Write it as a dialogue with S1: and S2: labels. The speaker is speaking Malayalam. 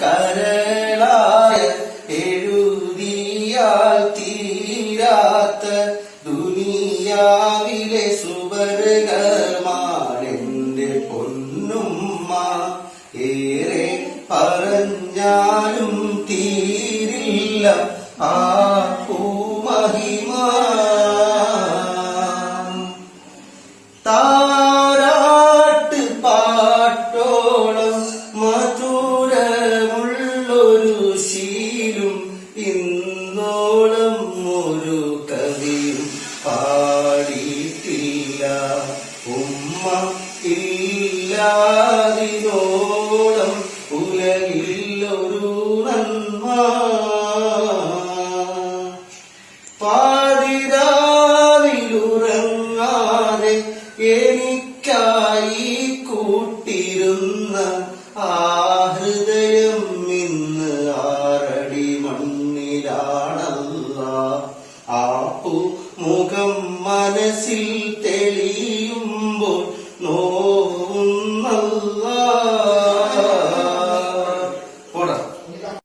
S1: കരളായ എഴുതിയാൽ തീരാത്ത ദുനിയാവിലെ സുവർഗമാണെന്റെ പൊന്നുമ്മ. ഏറെ പറഞ്ഞാലും തീരില്ല ആ പൂമഹിമ. താരാട്ട് ഇന്നോളം ഒരു കവിയും പാടിയിട്ടില്ല. ഉമ്മ ഇല്ലാതിനോളം ഉലകില്ലൊരു നന്മ. പാതിരാവിലുറങ്ങാതെ എനിക്കായി കൂട്ടിരുന്ന ആ ഹൃദയം முகம் மனசில் தெளி